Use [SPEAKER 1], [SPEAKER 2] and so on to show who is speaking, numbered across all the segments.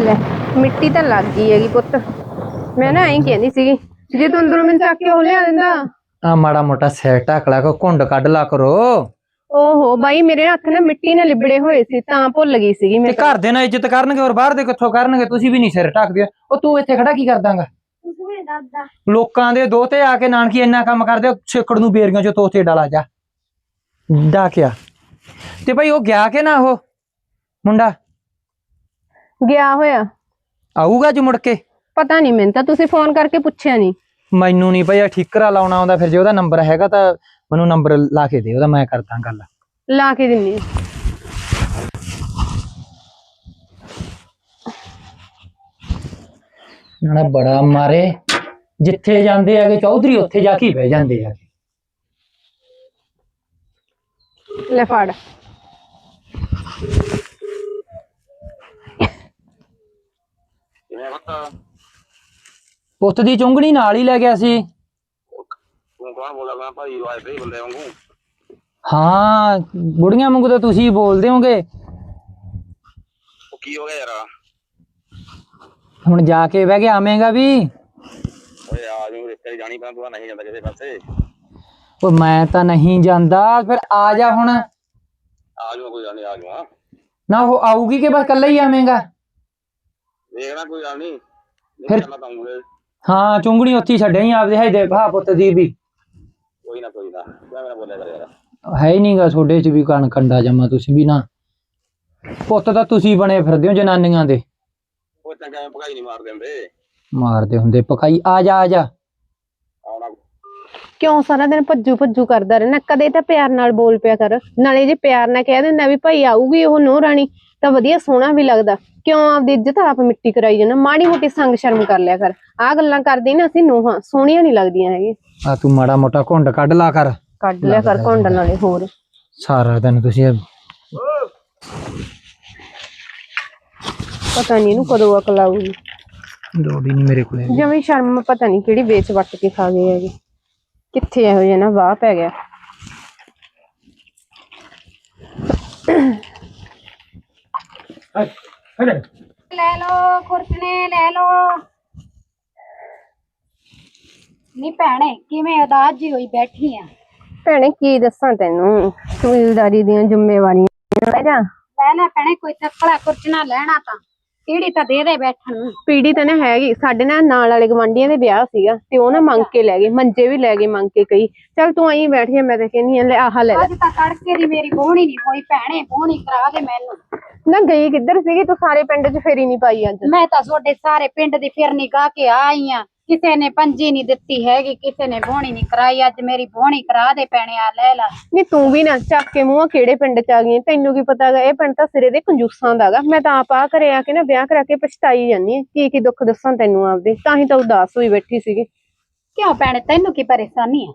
[SPEAKER 1] ਲੈ ਮਿੱਟੀ ਤਾਂ ਲੱਗ ਗਈ ਹੈਗੀ ਪੁੱਤ। ਮੈਂ ਨਾ ਐਂ ਕਹਿੰਦੀ ਸੀਗੀ ਜੇ ਤੂੰ ਅੰਦਰੋਂ ਮੈਨੂੰ ਚੱਕ ਕੇ ਉਹ ਲਿਆ ਦਿੰਦਾ।
[SPEAKER 2] ਆ ਮਾੜਾ ਮੋਟਾ ਸਿਰ ਢੱਕ ਲਾ ਕੋ ਘੁੰਡ ਕੱਢ ਲਾ ਕਰੋ।
[SPEAKER 1] ਓਹੋ ਬਾਈ ਮੇਰੇ ਹੱਥ ਨਾ ਮਿੱਟੀ ਨਾਲ ਲਿਬੜੇ ਹੋਏ ਸੀ ਤਾਂ ਭੁੱਲ ਗਈ ਸੀਗੀ
[SPEAKER 2] ਤੇ
[SPEAKER 1] ਮੈਂ
[SPEAKER 2] ਘਰ ਦੇ ਨਾਲ ਇੱਜ਼ਤ ਕਰਨਗੇ ਔਰ ਬਾਹਰ ਦੇ ਕਿੱਥੋਂ ਕਰਨਗੇ ਤੁਸੀਂ ਵੀ ਨਹੀਂ ਸਿਰ ਢੱਕਦੇ। ਉਹ ਤੂੰ ਇੱਥੇ ਖੜਾ ਕੀ ਕਰਦਾਂਗਾ? ਲੋਕਾਂ ਦੇ ਦੋਤੇ ਆ ਕੇ ਨਾਨਕੀ ਇੰਨਾ ਕੰਮ ਕਰਦੇ ਆ, ਛੇਕੜ ਨੂੰ ਬੇਰੀਆਂ ਚੋਂ ਤੋਤੇ ਡਾਲਾ ਜਾ। ਡਾਕਿਆ। ਤੇ ਭਾਈ ਉਹ ਗਿਆ ਕਿ ਨਾ ਉਹ? ਮੁੰਡਾ?
[SPEAKER 1] ਗਿਆ ਹੋਇਆ।
[SPEAKER 2] ਆਊਗਾ ਅੱਜ ਮੁੜ ਕੇ?
[SPEAKER 1] ਪਤਾ ਨਹੀਂ ਮੈਨੂੰ ਤਾਂ ਤੁਸੀਂ ਫੋਨ ਕਰਕੇ ਪੁੱਛਿਆ ਨਹੀਂ।
[SPEAKER 2] ਮੈਨੂੰ ਨਹੀਂ ਭਈਆ ਠੀਕਰਾ ਲਾਉਣਾ ਆਉਂਦਾ ਫਿਰ ਜੇ ਉਹਦਾ ਨੰਬਰ ਹੈਗਾ ਤਾਂ ਮੈਨੂੰ ਨੰਬਰ ਲਾ ਕੇ ਦੇ ਉਹਦਾ ਮੈਂ ਕਰਦਾ ਗੱਲ।
[SPEAKER 1] ਲਾ ਕੇ ਦਿੰਨੀ ਆਂ।
[SPEAKER 2] ਨਾ ਬੜਾ ਮਾਰੇ ਜਿੱਥੇ ਜਾਂਦੇ ਆਗੇ ਚੌਧਰੀ ਉੱਥੇ ਜਾ ਕੇ ਹੀ ਬਹਿ ਜਾਂਦੇ ਆ
[SPEAKER 1] ਲੈ ਫੜ।
[SPEAKER 3] ਪਤਾ
[SPEAKER 2] ਪੁੱਤ ਦੀ ਚੁੰਗਣੀ ਨਾਲ ਹੀ ਲੈ ਗਿਆ ਸੀ।
[SPEAKER 3] ਤੂੰ ਕੌਣ ਬੋਲਦਾ ਮੈਂ ਭਾਈ ਵਾਏ ਤੇ ਬੰਦੇ ਵਾਂਗੂ।
[SPEAKER 2] ਹਾਂ ਬੁੜੀਆਂ ਵਾਂਗੂ ਤਾਂ ਤੁਸੀਂ ਬੋਲਦੇ ਹੋਗੇ।
[SPEAKER 3] ਉਹ ਕੀ ਹੋ ਗਿਆ ਯਾਰ?
[SPEAKER 2] ਹੁਣ ਜਾ ਕੇ ਬਹਿ ਕੇ ਆਵੇਂਗਾ ਵੀ।
[SPEAKER 3] ਓਏ ਆ ਜੂ ਰਿਸ਼ਤੇ ਜਾਣੀ ਪੈਣਾ ਤੂੰ ਤਾਂ ਨਹੀਂ ਜਾਂਦਾ ਕਿਸੇ ਪਾਸੇ।
[SPEAKER 2] ਉਹ ਮੈਂ ਤਾਂ ਨਹੀਂ ਜਾਂਦਾ ਫਿਰ ਆ ਜਾ ਹੁਣ।
[SPEAKER 3] ਆ ਜੂ ਕੋਈ ਗੱਲ ਨਹੀਂ ਆ ਜੂ ਹਾਂ।
[SPEAKER 2] ਨਾ ਉਹ ਆਊਗੀ ਕਿ ਬਸ ਕੱਲਾ ਹੀ ਆਵੇਂਗਾ?
[SPEAKER 3] ਦੇਖਣਾ ਕੋਈ ਗੱਲ ਨਹੀਂ।
[SPEAKER 2] ਫਿਰ-
[SPEAKER 3] ਮੈਂ
[SPEAKER 2] ਹਾਂ ਚੁੰਗਣੀ ਉੱਥੇ ਹੀ ਛੱਡਿਆ ਹੀ ਆਪਦੇ ਹੈ ਦੇ ਭਾ ਪੁੱਤ ਦੀ ਵੀ।
[SPEAKER 3] ਕੋਈ ਨਾ ਕੋਈ ਨਾ। ਮੈਂ ਮੇਰਾ ਬੋਲਿਆ ਕਰ। ਯਾਰ
[SPEAKER 2] ਹੈ ਹੀ ਨਹੀਂਗਾ ਛੋਡੇ ਚ ਵੀ ਕਣ ਕੰਡਾ ਜਮਾ ਤੁਸੀਂ ਵੀ ਨਾ। ਪੁੱਤ ਤਾਂ ਤੁਸੀਂ ਬਣੇ ਫਿਰਦੇ ਹੋ ਜਨਾਨੀਆਂ ਦੇ।
[SPEAKER 3] ਉਹ ਚੰਗਾ ਐਵੇਂ ਭਗਾਈ ਨਹੀਂ ਮਾਰ ਦਿੰਦੇ
[SPEAKER 2] ਮਾਰਦੇ ਹੁੰਦੇ ਪਕਾਈ ਆ ਜਾ ਆ ਜਾ।
[SPEAKER 3] ਆਉਣਾ
[SPEAKER 1] ਕਿਉਂ ਸਾਰਾ ਦਿਨ ਭੱਜੂ ਭੱਜੂ ਕਰਦਾ ਰਹਿਣਾ? ਕਦੇ ਤਾਂ ਪਿਆਰ ਨਾਲ ਬੋਲ ਪਿਆ ਕਰ। ਨਾਲੇ ਜੇ ਪਿਆਰ ਨਾਲ ਕਹਿ ਦਿੰਦਾ ਵੀ ਭਾਈ ਆਊਗੀ ਉਹ ਨੋ ਰਾਣੀ। ਤਾਂ ਵਧੀਆ ਸੋਹਣਾ ਵੀ ਲੱਗਦਾ। ਕਿਉਂ ਆਪਦੀ ਇੱਜ਼ਤ ਆਪ ਮਿੱਟੀ ਕਰਾਈ ਜਾਣਾ ਮਾੜੀ ਮੋਟੀ ਸੰਗ ਸ਼ਰਮ ਕਰ ਲਿਆ ਕਰ। ਆ ਗੱਲਾਂ ਕਰਦੇ ਨਾ ਅਸੀਂ ਨੂੰਹਾਂ। ਸੋਹਣੀਆਂ ਨਹੀਂ ਲੱਗਦੀਆਂ ਹੈਗੀ
[SPEAKER 2] ਆ ਤੂੰ ਮਾੜਾ ਮੋਟਾ ਘੁੰਡ ਕੱਢ ਲਾ ਕਰ।
[SPEAKER 1] ਕੱਢ ਲਿਆ ਕਰ ਘੁੰਡ ਨਾਲੇ ਹੋਰ।
[SPEAKER 2] ਸਾਰਾ ਦਿਨ ਤੁਸੀਂ ਇਹ
[SPEAKER 1] ਪਤਾ ਨਹੀਂ ਇਹਨੂੰ ਕਦੋਂ ਅਕਲ ਆਊਗੀ।
[SPEAKER 2] ਲੋੜ ਹੀ ਨਹੀਂ ਮੇਰੇ ਕੋਲੇ।
[SPEAKER 1] ਜਿਵੇਂ ਸ਼ਰਮ ਪਤਾ ਨਹੀਂ ਕਿਹੜੀ ਵੇਚ ਵੱਟ ਕੇ ਖਾ ਗਏ ਹੈਗੇ। ਕਿੱਥੇ ਇਹੋ ਜਿਹਾ ਨਾ ਵਾਹ ਪੈ ਗਿਆ।
[SPEAKER 4] ਲੈ ਲੋ ਕੁਰਕਣੇ ਲੈ ਲੋ ਨੀ ਭੈਣੇ ਕਿਵੇਂ ਉਦਾਸ ਜੀ ਹੋਈ ਬੈਠੀ ਆ?
[SPEAKER 1] ਭੈਣੇ ਕੀ ਦੱਸਾਂ ਤੈਨੂੰ? ਕਬੀਲਦਾਰੀ ਦੀਆਂ ਜ਼ਿੰਮੇਵਾਰੀਆਂ ਲੈ ਜਾ।
[SPEAKER 4] ਲੈ ਭੈਣੇ ਕੋਈ ਤੱਕੜਾ ਕੁਰਚਣਾ ਲੈਣਾ ਤਾਂ। ਕਿਹੜੀ ਤਾਂ ਦੇ ਦੇ ਬੈਠਣ ਨੂੰ।
[SPEAKER 1] ਪੀੜੀ ਤਾਂ ਨਾ ਹੈਗੀ। ਸਾਡੇ ਨਾਲ ਨਾਲ ਵਾਲੇ ਗਵਾਂਢੀਆਂ ਦੇ ਵਿਆਹ ਸੀਗਾ ਤੇ ਉਹ ਨਾ ਮੰਗ ਕੇ ਲੈ ਗਏ। ਮੰਜੇ ਵੀ ਲੈ ਗਏ ਮੰਗ ਕੇ ਕਈ। ਚੱਲ ਤੂੰ ਆਈ ਬੈਠ ਜਾ ਮੈਂ ਤਾਂ ਕਹਿੰਦੀ ਆ ਲੈ ਆਹ ਲੈ ਲੈ।
[SPEAKER 4] ਅੱਜ ਤਾਂ ਤੜਕੇ ਦੀ ਮੇਰੀ ਬੋਹਣੀ ਨਹੀਂ ਹੋਈ ਭੈਣੇ ਬੋਹਣੀ ਕਰਾ ਦੇ ਮੈਨੂੰ।
[SPEAKER 1] ਨਾ ਗਈ ਕਿੱਧਰ ਸੀਗੀ? ਤੂੰ ਸਾਰੇ ਪਿੰਡ 'ਚ ਫੇਰੀ ਨਹੀਂ ਪਾਈ ਅੱਜ।
[SPEAKER 4] ਮੈਂ ਤਾਂ ਤੁਹਾਡੇ ਸਾਰੇ ਪਿੰਡ ਦੀ ਫਿਰਨੀ ਗਾ ਕੇ ਆਈ ਆ। ਕਿਸੇ ਨੇ ਪੰਜੀ ਨਹੀਂ ਦਿੱਤੀ ਹੈਗੀ ਕਿਸੇ ਨੇ ਬੋਹਣੀ ਨਹੀਂ ਕਰਾਈ ਅੱਜ ਮੇਰੀ ਬੋਹਣੀ ਕਰਾ ਦੇ ਭੈਣੇ ਆ ਲੈ ਲੈ।
[SPEAKER 1] ਨਹੀਂ ਤੂੰ ਵੀ ਨਾ ਚੱਕ ਕੇ ਮੂੰਹ ਕਿਹੜੇ ਪਿੰਡ 'ਚ ਆ ਗਈ ਆਂ? ਤੈਨੂੰ ਕੀ ਪਤਾਗਾ ਇਹ ਪਿੰਡ ਤਾਂ ਸਿਰੇ ਦੇ ਕੰਜੂਸਾਂ ਦਾਗਾ ਮੈਂ ਤਾਂ ਆਪ ਆ ਘਰੇ ਆ ਕੇ ਨਾ ਵਿਆਹ ਕਰਾ ਕੇ ਪਛਤਾਈ ਜਾਂਦੀ ਆ ਕੀ ਕੀ ਦੁੱਖ ਦੱਸਾਂ ਤੈਨੂੰ ਆਪਦੇ। ਤਾਂ ਹੀ ਤਾਂ ਉਦਾਸ ਹੋਈ ਬੈਠੀ ਸੀਗੀ।
[SPEAKER 4] ਕਿਉਂ ਭੈਣੇ ਤੈਨੂੰ ਕੀ ਪਰੇਸ਼ਾਨੀ ਆ?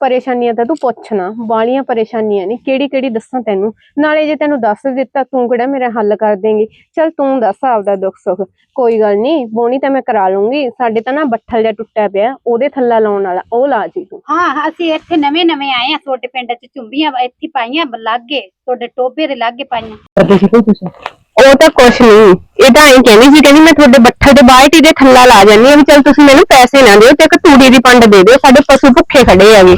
[SPEAKER 1] ਪਰੇਸ਼ਾਨੀਆਂ ਤਾਂ ਤੂੰ ਪੁੱਛ ਨਾ ਬਾਲੀਆਂ ਪਰੇਸ਼ਾਨੀਆਂ ਨੇ ਕਿਹੜੀ ਕਿਹੜੀ ਦੱਸਾਂ ਤੈਨੂੰ? ਨਾਲੇ ਜੇ ਤੈਨੂੰ ਦੱਸ ਦਿੱਤਾ ਤੂੰ ਕਿਹੜਾ ਮੇਰਾ ਹੱਲ ਕਰ ਦੇਂਗੀ? ਚਲ ਤੂੰ ਦੱਸ ਆਪਦਾ ਦੁੱਖ ਸੁੱਖ। ਕੋਈ ਗੱਲ ਨਹੀਂ ਬੋਣੀ ਤਾਂ ਮੈਂ ਕਰਾ ਲੂੰਗੀ। ਸਾਡੇ ਤਾਂ ਨਾ ਬੱਠਲ ਜਿਹਾ ਟੁੱਟਿਆ ਪਿਆ ਉਹਦੇ ਥੱਲਾ ਲਾਉਣ ਵਾਲਾ ਉਹ ਲਾ ਜੀ ਤੂੰ।
[SPEAKER 4] ਹਾਂ ਅਸੀਂ ਇੱਥੇ ਨਵੇਂ ਨਵੇਂ ਆਏ ਆ ਤੁਹਾਡੇ ਪਿੰਡ ਚ ਚੁੰਬੀਆਂ ਇੱਥੇ ਪਾਈਆਂ ਲਾਗੇ ਤੁਹਾਡੇ ਟੋਬੇ ਦੇ ਲਾਗੇ ਪਾਈਆਂ।
[SPEAKER 1] ਉਹ ਤਾਂ ਕੁਛ ਨਹੀਂ। ਇਹ ਤਾਂ ਐਂ ਕਹਿੰਦੀ ਸੀ ਕਹਿੰਦੀ ਮੈਂ ਤੁਹਾਡੇ ਬੱਠਲ ਦੇ ਬਾਲਟੀ ਦੇ ਥੱਲਾ ਲਾ ਜਾਂਦੀ ਆ ਵੀ ਚਲ ਤੁਸੀਂ ਮੈਨੂੰ ਪੈਸੇ ਨਾ ਦਿਓ ਤੇ ਇੱਕ ਤੂੜੀ ਦੀ ਪੰਡ ਦੇ ਦਿਓ ਸਾਡੇ ਪਸ਼ੂ ਭੁੱਖੇ ਖੜੇ ਹੈਗੇ।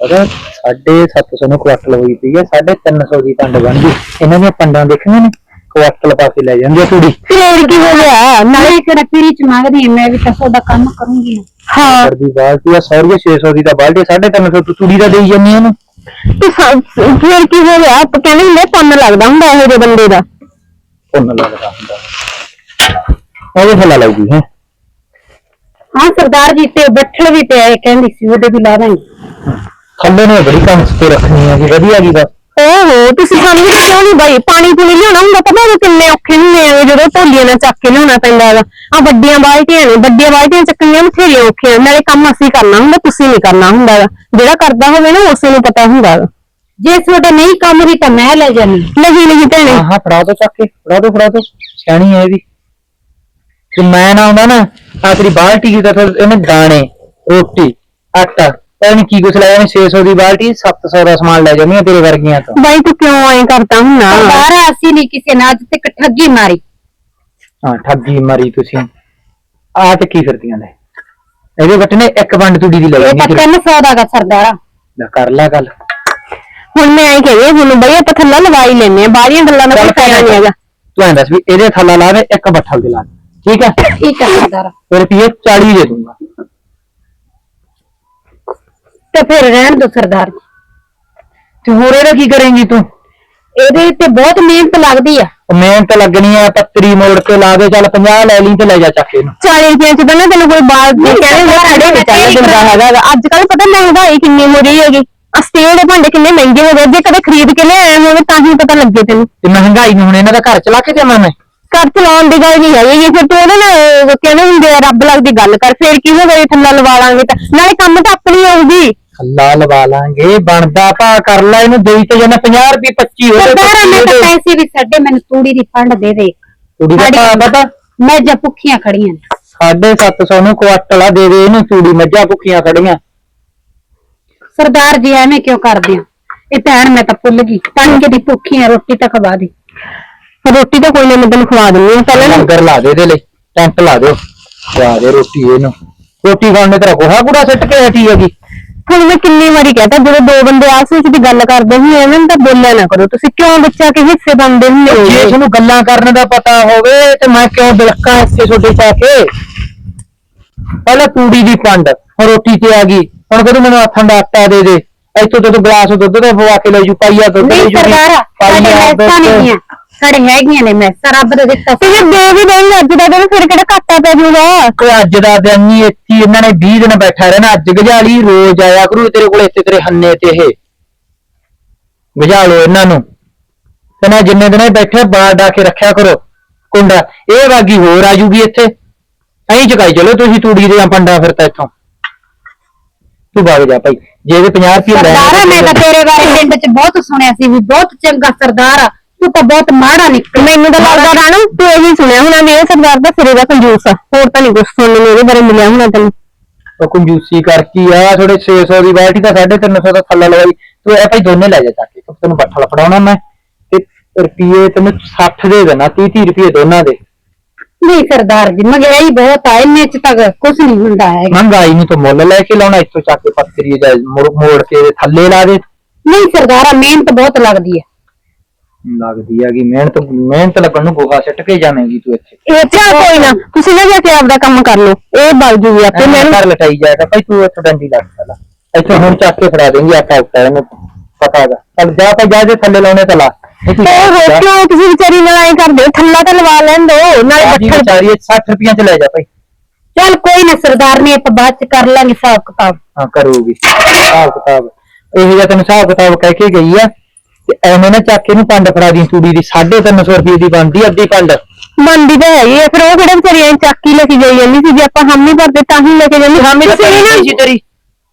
[SPEAKER 2] ਪਤਾ ਸਾਢੇ 700 ਨੂੰ ਕੁਆਟਲ ਹੋਈ ਪਈ ਹੈ 350 ਦੀ ਪੰਡ ਬਣ ਗਈ। ਇਹਨਾਂ ਦੀਆਂ ਪੰਡਾਂ ਦੇਖੀਆਂ ਨੇ? ਕੁਆਟਲ ਪਾ ਕੇ ਲੈ ਜਾਂਦੇ ਆ ਕੁੜੀ
[SPEAKER 1] ਫੇਰ ਕੀ ਹੋ ਗਿਆ?
[SPEAKER 4] ਨਾਲੇ ਕਿਹੜਾ ਪੀਰੀ ਚ ਮੰਗਦੀ ਮੈਂ ਵੀ ਤਾਂ ਤੁਹਾਡਾ ਕੰਮ ਕਰੂੰਗੀ
[SPEAKER 1] ਹਾਂ।
[SPEAKER 2] ਪਰ ਦੀ ਬਾਲਟੀ ਆ 100 600 ਦੀ ਤਾਂ ਬਾਲਟੀ 350 ਤੂੰ ਕੁੜੀ ਦਾ ਦੇਈ ਜਾਂਦੀ ਉਹਨੂੰ।
[SPEAKER 1] ਤੇ ਸਾ- ਫੇਰ ਕੀ ਹੋ ਗਿਆ? ਆਪਾਂ ਕਹਿੰਦੇ ਹੁੰਦੇ ਪੁੰਨ ਲੱਗਦਾ ਹੁੰਦਾ ਇਹੋ ਜਿਹੇ ਬੰਦੇ ਦਾ।
[SPEAKER 2] ਪੁੰਨ ਲੱਗਦਾ ਹੁੰਦਾ ਉਹਦੇ ਥੱਲਾ ਲੱਗਦੀ ਹੈ
[SPEAKER 4] ਹਾਂ ਸਰਦਾਰ ਜੀ ਤੇ ਬੱਠਲ ਵੀ ਪਿਆ ਹੈ, ਕਹਿੰਦੀ ਸੀ ਉਹਦੇ ਵੀ ਲਾ ਦਾਂਗੇ
[SPEAKER 2] ਥੱਲੇ ਨੇ ਬੜੀ ਕੰਮ ਤੇ ਰੱਖਣੀ ਹੈ ਕਿ ਵਧੀਆ ਦੀ ਬਸ
[SPEAKER 1] ਓਹੋ ਤੁਸੀਂ ਸਾਨੂੰ ਵੀ ਕਿਉਂ ਨਹੀਂ ਬਾਈ ਪਾਣੀ ਪੂਣੀ ਲਿਆਉਣਾ ਹੁੰਦਾ ਪਤਾ ਉਹ ਕਿੰਨੇ ਔਖੇ ਹੁੰਦੇ ਆ ਜਦੋਂ ਢੋਲੀਆਂ ਨਾਲ ਚੱਕ ਕੇ ਲਿਆਉਣਾ ਪੈਂਦਾ ਹੈਗਾ ਆ ਵੱਡੀਆਂ ਬਾਲਟੀਆਂ ਨੇ ਵੱਡੀਆਂ ਬਾਲਟੀਆਂ ਚੱਕਣੀਆਂ ਬਥੇਰੀਆਂ ਔਖੀਆਂ ਨਾਲੇ ਕੰਮ ਅਸੀਂ ਕਰਨਾ ਹੁੰਦਾ ਤੁਸੀਂ ਨਹੀਂ ਕਰਨਾ ਹੁੰਦਾ ਹੈਗਾ। ਜਿਹੜਾ ਕਰਦਾ ਹੋਵੇ ਨਾ ਉਸੇ ਨੂੰ ਪਤਾ ਹੁੰਦਾ ਹੈਗਾ।
[SPEAKER 4] ਜੇ ਤੁਹਾਡੇ ਨਹੀਂ ਕੰਮ ਦੀ ਤਾਂ ਮੈਂ ਲੈ ਜਾਣੀ
[SPEAKER 1] ਨਹੀਂ ਨਹੀਂ ਭੈਣੇ।
[SPEAKER 2] ਹਾਂ ਹਾਂ ਫੜਾ ਦੋ ਚੱਕ ਕੇ ਫੜਾ ਦੋ ਫੜਾ ਦੋ। ਸਿਆਣੀ ਹੈ ਇਹ ਵੀ। ਕਿ ਮੈਂ ਨਾ ਆਉਂਦਾ ਨਾ ਆ ਤੇਰੀ ਬਾਲਟੀ ਦੀ ਤਾਂ ਫਿਰ ਇਹਨੇ ਦਾਣੇ ਰੋਟੀ ਆਟਾ ਇਹਨੇ ਕੀ ਕੁਛ ਲੈ ਜਾਣੀ 600 ਦੀ ਬਾਲਟੀ 700 ਦਾ ਸਮਾਨ ਲੈ ਜਾਣੀ ਤੇਰੇ ਵਰਗੀਆਂ ਤੋਂ।
[SPEAKER 1] ਬਾਈ ਤੂੰ ਕਿਉਂ ਐਂ ਕਰਦਾ ਹੁੰਨਾ
[SPEAKER 4] ਸਰਦਾਰ ਅਸੀਂ ਨਹੀਂ ਕਿਸੇ ਨਾਲ ਅੱਜ ਤੱਕ ਠੱਗੀ ਮਾਰੀ।
[SPEAKER 5] ਹਾਂ ਠੱਗੀ ਮਾਰੀ ਤੁਸੀਂ। ਆ ਤੇ ਕੀ ਫਿਰਦੀਆਂ ਨੇ। ਇਹਦੇ ਬੱਟ ਨੇ ਇੱਕ ਵੰਡ ਤੂੜੀ ਦੀ ਲੈ
[SPEAKER 4] ਇਹ ਤਾਂ
[SPEAKER 5] ਲੈਣੀ
[SPEAKER 4] 300 ਦਾ ਗਾ ਸਰਦਾਰਾ।
[SPEAKER 5] ਲੈ ਕਰ ਲੈ ਗੱਲ।
[SPEAKER 6] ਹੁਣ ਮੈਂ ਐਂ ਕਹੀਏ ਹੁਣ ਬਈ ਆਪਾਂ ਥੱਲਾ ਲਵਾ ਹੀ ਲੈਨੇ ਆ ਬਾਹਰੀਆਂ ਗੱਲਾਂ ਦਾ ਕੋਈ ਫਾਇਦਾ ਨਹੀਂ ਹੈਗਾ।
[SPEAKER 5] ਤੂੰ ਐਂ ਦੱਸ ਵੀ ਇਹਦੇ ਥੱਲਾ ਲਾ ਦੇ ਇੱਕ ਬੱਠਲ ਦੇ ਲਾ ਦੇ ਠੀਕ ਹੈ
[SPEAKER 4] ਠੀਕ ਹੈ ਸਰਦਾਰਾ।
[SPEAKER 5] ਤੇ ਰੁਪਏ 40 ਦੇ ਦੂੰਗਾ।
[SPEAKER 4] ਤੇ ਫਿਰ ਰਹਿਣ ਦੋ ਸਰਦਾਰ ਜੀ।
[SPEAKER 5] ਤੇ ਹੋਰ ਇਹਦਾ ਕੀ ਕਰੇਂਗੀ ਤੂੰ?
[SPEAKER 4] ਇਹਦੇ ਤੇ ਬਹੁਤ ਮਿਹਨਤ ਲੱਗਦੀ ਆ।
[SPEAKER 5] ਉਹ ਮਿਹਨਤ ਲੱਗਣੀ ਆ ਪੱਤਰੀ ਮੋੜ ਕੇ ਲਾ ਦੇ ਚੱਲ 50 ਲੈ ਲਈ ਤੇ ਲੈ ਜਾ ਚੱਕ ਇਹਨੂੰ।
[SPEAKER 6] 40 ਰੁਪਏ ਚ ਤਾਂ ਨਾ ਤੈਨੂੰ ਕੋਈ ਬਾਤ ਨਹੀਂ ਕਹਿੰਦੇ ਸਾਡੇ ਵਿੱਚ ਚੱਲ ਦਿੰਦਾ ਹੈਗਾ ਅੱਜ ਕੱਲ ਪਤਾ ਮਹਿੰਗਾਈ ਕਿੰਨੀ ਹੋ ਰਹੀ ਹੈਗੀ। ਆ ਸਟੀਲ ਦੇ ਭਾਂਡੇ ਕਿੰਨੇ ਮਹਿੰਗੇ ਹੋ ਗਏ ਜੇ ਕਦੇ ਖਰੀਦ ਕੇ ਲਿਆਏ ਹੋਵੇ ਤਾਂ ਹੀ ਪਤਾ ਲੱਗੇ ਤੈਨੂੰ।
[SPEAKER 5] ਤੇ ਮਹਿੰਗਾਈ ਨੂੰ ਹੁਣ ਇਹਨਾਂ ਦਾ ਘਰ ਚਲਾ ਕੇ ਦੇਵਾਂ ਮੈਂ?
[SPEAKER 6] ਘਰ ਚਲਾਉਣ ਦੀ ਗੱਲ ਨਹੀਂ ਹੈਗੀ ਫਿਰ ਤੂੰ ਉਹਦੇ ਨਾਲ ਅਹ, ਕਹਿੰਦੇ ਹੁੰਦੇ ਆ ਰੱਬ ਲੱਗਦੀ ਗੱਲ ਕਰ ਫਿਰ ਕੀ ਹੋਵੇ ਥੱਲਾ ਲਵਾ ਲਾਂਗੇ ਤਾਂ? ਨਾਲੇ ਕੰਮ ਤਾਂ ਆਪਣੀ ਆਊਗੀ।
[SPEAKER 5] ਖੱਲਾ ਲਵਾ ਲਾਂਗੇ ਬਣਦਾ ਭਾ ਕਰ ਲੈ ਇਹਨੂੰ ਦੇਈ ਤੇ ਜਾਂਦਾ 50 ਰੁਪਏ 25 ਹੋ
[SPEAKER 4] ਸਰਦਾਰਾ ਮੈਂ ਤਾਂ ਪੈਸੇ ਵੀ ਛੱਡੇ ਮੈਨੂੰ ਤੂੜੀ ਦੀ ਫੰਡ ਦੇ ਦੇ।
[SPEAKER 5] ਕੁੜੀ ਦਾ ਭਾ ਪਤਾ?
[SPEAKER 4] ਮੈਂ ਜਾਂ ਭੁੱਖੀਆਂ ਖੜੀਆਂ ਨੇ।
[SPEAKER 5] 750 ਨੂੰ ਕੁਆਟਲ ਆ ਦੇ ਦੇ ਇਹਨੂੰ ਤੂੜੀ ਮੱਝਾਂ ਭੁੱਖੀਆਂ ਖੜੀਆਂ।
[SPEAKER 4] ਸਰਦਾਰ ਜੀ ਐਵੇਂ ਕਿਉਂ ਕਰਦੇ ਆ? ਇਹ ਭੈਣ ਮੈਂ ਤਾਂ ਭੁੱਲ ਗਈ। ਟਾਂਕੇ ਦੀ ਭੁੱਖੀਆਂ ਰੋਟੀ ਤਾਂ ਖਵਾ ਦੇ।
[SPEAKER 6] ਰੋਟੀ ਤਾਂ ਕੋਈ ਨਾ ਮੈਂ ਤੈਨੂੰ ਖਵਾ ਦਿੰਦੀ ਹਾਂ ਪਹਿਲਾਂ ਨਾ
[SPEAKER 5] ਲੰਗਰ ਲਾ ਦੇ ਇਹਦੇ ਲਈ। ਟੈਂਟ ਲਾ ਦਿਓ। ਖਵਾ ਦੇ ਰੋਟੀ ਇਹਨੂੰ। ਰੋਟੀ ਖਾਣ ਨੇ ਤੇਰਾ ਗੋਹਾ ਕੂੜਾ ਸਿੱਟ ਕੇ ਹਟੀ ਹੈਗੀ।
[SPEAKER 6] ਹੁਣ ਮੈਂ ਕਿੰਨੀ ਵਾਰੀ ਕਹਤਾ ਜਦੋਂ ਦੋ ਬੰਦੇ ਆਪਸ ਵਿੱਚ ਦੀ ਗੱਲ ਕਰਦੇ ਸੀ ਐਵੇਂ ਤਾਂ ਬੋਲਿਆ ਨਾ ਕਰੋ। ਤੁਸੀਂ ਕਿਉਂ ਬੱਚਾ ਕੇ ਹਿੱਸੇ ਬੰਦੇ ਹੁੰਦੇ ਹੋ?
[SPEAKER 5] ਜੇ ਤੁਹਾਨੂੰ ਗੱਲਾਂ ਕਰਨ ਦਾ ਪਤਾ ਹੋਵੇ ਤੇ ਮੈਂ ਕਿਉਂ ਬਿਲਕਾਂ ਇੱਥੇ ਛੋਟੇ ਕੇ ਪਹਿਲਾਂ ਤੂੜੀ ਦੀ ਪੰਡ ਹੁਣ ਰੋਟੀ ਤੇ ਆ ਗਈ। ਹੁਣ ਕਦੋਂ ਮੈਨੂੰ ਹੱਥਾਂ ਦਾ ਆਟਾ ਦੇ ਦੇ। ਇੱਥੋਂ ਤੋਂ ਤੂੰ ਗਲਾਸ ਦੁੱਧ ਦਾ ਪਵਾ ਕੇ ਲੈ ਜੂ ਪਾਈਆ ਦੁੱਧ ਲੈ
[SPEAKER 4] ਨਹੀਂ
[SPEAKER 5] ਜੂ
[SPEAKER 4] ਸਰਦਾਰਾ ਸਾਡੇ ਮੈਸਾਂ ਨਹੀਂ ਆ। ਸਾਡੇ ਹੈਗੀਆਂ ਨੇ ਮੈਸਾਂ ਰੱਬ ਦਾ ਦਿੱਤਾ
[SPEAKER 6] ਤੇ ਦੇ ਵੀ ਦੇਂਗੇ ਅੱਜ ਦਾ ਦਿਨ ਫਿਰ ਕਿਹੜਾ ਘਾਟਾ ਪੈ ਜਾਊਗਾ
[SPEAKER 5] ਕੋਈ ਅੱਜ ਦਾ ਦਿਨ ਨਹੀਂ ਇੱਥੇ ਇਹਨਾਂ ਨੇ 20 ਦਿਨ ਬੈਠਾ ਰਹਿਣਾ। ਅੱਜ ਗਜਾਲੀ ਰੋਜ਼ ਆਇਆ ਕਰੂ ਤੇਰੇ ਕੋਲ ਇੱਥੇ ਤੇਰੇ ਹੰਨੇ ਤੇ ਇਹ। ਗਜਾ ਲਓ ਇਹਨਾਂ ਨੂੰ। ਤੇ ਨਾ ਜਿੰਨੇ ਦਿਨ ਇਹ ਬੈਠੇ ਬਾਹਰ ਡਾ ਕੇ ਰੱਖਿਆ ਕਰੋ। ਕੁੰਡਾ ਇਹ ਵਾਗੀ ਹੋਰ ਆ ਜੂਗੀ ਇੱਥੇ। ਐਂ ਚਕਾਈ ਚਲੋ ਤੁਸੀਂ ਤੂੜੀ ਦੇ ਪੰਡਾ ਫਿਰ ਤਾਂ ਇੱਥੋਂ। ਤੂੰ ਵਗ ਜਾ ਭਾਈ ਜੇ ਇਹਦੇ 50 ਰੁਪਏ
[SPEAKER 4] ਸਰਦਾਰਾ ਮੈਂ ਤਾਂ ਤੇਰੇ ਬਾਰੇ ਪਿੰਡ 'ਚ ਬਹੁਤ ਸੁਣਿਆ ਸੀ ਵੀ ਬਹੁਤ ਚੰਗਾ ਸਰਦਾਰ ਆ ਤੂੰ ਤਾਂ ਬਹੁਤ ਮਾੜਾ ਨਿਕਲ
[SPEAKER 6] ਮੈਨੂੰ ਤਾਂ ਲੱਗਦਾ ਰਾਣੂ ਤੂੰ ਇਹੀ ਸੁਣਿਆ ਹੋਣਾ ਵੀ ਇਹ ਸਰਦਾਰ ਦਾ ਸਿਰੇ ਦਾ ਕੰਜੂਸ ਆ। ਹੋਰ ਤਾਂ ਨਹੀਂ ਕੁਝ ਸੁਣਨ ਨੂੰ ਇਹਦੇ ਬਾਰੇ ਮਿਲਿਆ ਹੋਣਾ ਤੈਨੂੰ।
[SPEAKER 5] ਉਹ ਕੰਜੂਸੀ ਕਰਕੇ ਆ ਥੋੜੇ 600 ਦੀ ਬਾਲਟੀ ਤਾਂ 350 ਦਾ ਥੱਲੇ ਲਵਾਈ। ਤੂੰ ਇਹ ਭਾਈ ਦੋਨੇ ਲੈ ਜਾ ਚੱਕ ਕੇ ਤੈਨੂੰ ਬੱਠਲ ਫੜਾਉਣਾ ਮੈਂ ਤੇ ਰੁਪਏ ਤੈਨੂੰ 60 ਦੇ ਦੇਣਾ 30 30 ਰੁਪਏ ਦੋਨਾਂ ਦੇ।
[SPEAKER 4] ਨਹੀਂ ਸਰਦਾਰ ਜੀ ਮਹਿੰਗਾਈ ਬਹੁਤ ਆ ਇੰਨੇ 'ਚ ਤਾਂ ਕੁਝ ਨਹੀਂ ਹੁੰਦਾ ਹੈਗਾ।
[SPEAKER 5] ਮਹਿੰਗਾਈ ਨੂੰ ਤਾਂ ਮੁੱਲ ਲੈ ਕੇ ਲਾਉਣਾ ਇੱਥੋਂ ਚੱਕ ਕੇ ਪੱਤਰੀ ਜਾਂ ਮੋੜ ਮੋੜ ਕੇ ਥੱਲੇ ਲਾ ਦੇ।
[SPEAKER 4] ਨਹੀਂ ਸਰਦਾਰਾ ਮਿਹਨਤ ਬਹੁਤ ਲੱਗਦੀ ਹੈ।
[SPEAKER 5] ਲੱਗਦੀ ਹੈਗੀ ਮਿਹਨਤ ਮਿਹਨਤ ਲੱਗਣ ਨੂੰ ਗੋਹਾ ਸਿੱਟ ਕੇ ਜਾਵੇਂਗੀ ਤੂੰ ਇੱਥੇ।
[SPEAKER 6] ਇਹ ਕੋਈ ਨਾ ਤੁਸੀਂ ਨਾ ਜਾ ਕੇ ਆਪਦਾ ਕੰਮ ਕਰ ਲਓ ਇਹ ਬਲ ਜੂਗੀ ਆਪੇ
[SPEAKER 5] ਤੇ
[SPEAKER 6] ਮੈਨੂੰ।
[SPEAKER 5] ਘਰ ਲਟਾਈ ਜਾਏਗਾ ਭਾਈ ਤੂੰ ਇੱਥੋਂ ਡੰਡੀ ਲੱਗ ਚੱਲਾ। ਇੱਥੋਂ ਹੁਣ ਚੱਕ ਕੇ ਫੜਾ ਦੇਂਗੀ ਆਟਾ ਉੱਟਾ ਇਹਨੂੰ। ਪਤਾ ਹੈਗਾ। ਚੱਲ ਜਾ ਭਾਈ ਜਾ ਜੇ ਥੱਲੇ ਲਾਉਣੇ ਤਾਂ ਲਾ ਇਹ ਤੂੰ
[SPEAKER 6] ਤੇ ਹੋਰ
[SPEAKER 5] ਜਾ।
[SPEAKER 6] ਕਿਉਂ ਤੁਸੀਂ ਵਿਚਾਰੀ ਨਾਲ ਐਂ ਕਰਦੇ ਹੋ? ਥੱਲਾ ਤਾਂ ਲਵਾ ਲੈਣ ਦੋ ਨਾਲੇ
[SPEAKER 5] ਆਜੀ
[SPEAKER 6] ਬੱਠਲ
[SPEAKER 5] ਵਿਚਾਰੀ 60 ਰੁਪਈਆਂ ਚ ਲੈ ਜਾ ਭਾਈ।
[SPEAKER 4] ਚੱਲ ਕੋਈ ਨਾ ਸਰਦਾਰ ਨੇ ਆਪਾਂ ਬਾਅਦ 'ਚ ਕਰ ਲਾਂਗੇ ਹਿਸਾਬ ਕਿਤਾਬ।
[SPEAKER 5] ਹਾਂ ਕਰੂਗੀ। ਹਿਸਾਬ ਕਿਤਾਬ। ਇਹ ਜਿਹਾ ਤੈਨੂੰ ਹਿਸਾਬ ਕਿਤਾਬ ਕਹਿ ਕੇ ਗਈ ਆ ਤੇ ਐਵੇਂ ਨਾ ਚੱਕ ਕੇ ਨੂੰ ਪੰਡ ਫੜਾ ਦੀ ਤੂੜੀ ਦੀ 350 ਰੁਪਏ ਦੀ ਬਣਦੀ ਆ ਅੱਧੀ ਪੰਡ।
[SPEAKER 6] ਮੰਦੀ ਤਾਂ ਹੈਗੀ ਆ ਫਿਰ ਉਹ ਕਿਹੜਾ ਵਿਚਾਰੀ ਐਂ ਚੱਕ ਹੀ ਲੈ ਕੇ ਜਾਈ ਜਾਂਦੀ ਸੀ ਜੇ ਆਪਾਂ ਹਾਮੀ ਭਰਦੇ ਤਾਂ ਹੀ ਲੈ ਕੇ ਜਾਂਦੀ। ਹਾਮੀ
[SPEAKER 5] ਤਾਂ
[SPEAKER 6] ਤੁਸੀਂ ਨਾ
[SPEAKER 5] ਸੀ ਤੇਰੀ।